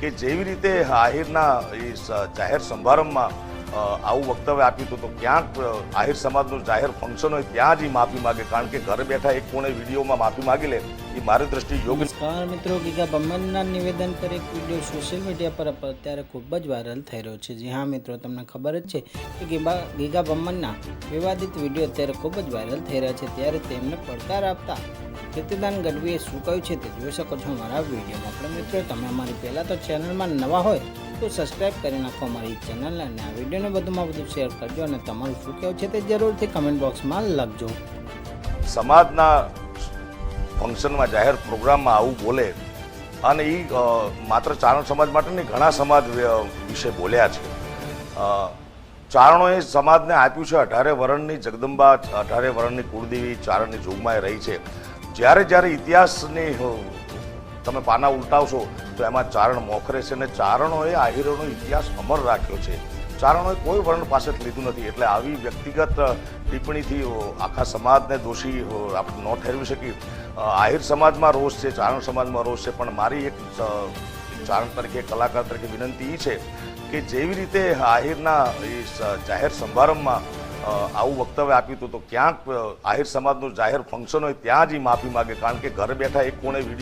કે જેવી રીતે આહિરના એ જાહેર સમારંભમાં આવું વક્તવ્ય આપ્યું હતું, તો ક્યાંક આહિર સમાજનું જાહેર ફંક્શન હોય ત્યાં જ એ માફી માગે. કારણ કે ઘરે બેઠા એક કોણે વિડીયોમાં માફી માગી લે એ મારી દ્રષ્ટિએ યોગ્ય નમસ્કાર મિત્રો, ગીગા બમનના નિવેદન પર એક વીડિયો સોશિયલ મીડિયા પર અત્યારે ખૂબ જ વાયરલ થઈ રહ્યો છે. જી હા મિત્રો, તમને ખબર જ છે કે ગીબા, ગીગા બમનના વિવાદિત વીડિયો અત્યારે ખૂબ જ વાયરલ થઈ રહ્યા છે. ત્યારે તેમને પડકાર આપતા કીર્તિદાન ગઢવીએ શું કહ્યું છે તે જોઈ શકો છો મારા વિડીયોમાં. પણ મિત્રો, તમે અમારી પહેલાં તો ચેનલમાં નવા હોય, તો સબસ્ક્રાઈબ કરી નાખો અમારી ચેનલ અને આ વિડીયોને વધુમાં વધુ શેર કરજો અને તમારું શું કહેવું છે તે જરૂરથી કમેન્ટ બોક્સમાં લખજો. સમાજના ફંક્શનમાં જાહેર પ્રોગ્રામમાં આવું બોલે, અને એ માત્ર ચારણ સમાજ માટે નહીં ઘણા સમાજ વિશે બોલ્યા છે. ચારણોએ સમાજને આપ્યું છે અઢારે વરણની જગદંબા, અઢારે વરણની કુળદેવી, ચારણની જોગમાં રહી છે. જ્યારે જ્યારે ઇતિહાસની તમે પાના ઉલટાવશો, તો એમાં ચારણ મોખરે છે અને ચારણોએ આહિરોનો ઇતિહાસ અમર રાખ્યો છે. ચારણોએ કોઈ વર્ણ પાસે લીધું નથી. એટલે આવી વ્યક્તિગત ટિપ્પણીથી આખા સમાજને દોષી આપણે ન ઠેરવી શકીએ. આહિર સમાજમાં રોષ છે, ચારણ સમાજમાં રોષ છે, પણ મારી એક ચારણ તરીકે, કલાકાર તરીકે વિનંતી એ છે કે જેવી રીતે આહિરના જાહેર સમારંભમાં આવું વક્તવ્ય આપ્યું હતું તો ક્યાંક આહિર સમાજનું જાહેર ફંક્શન હોય ત્યાં જ માફી માગે. કારણ કે ઘરે બેઠા એક કોણે વીડિયો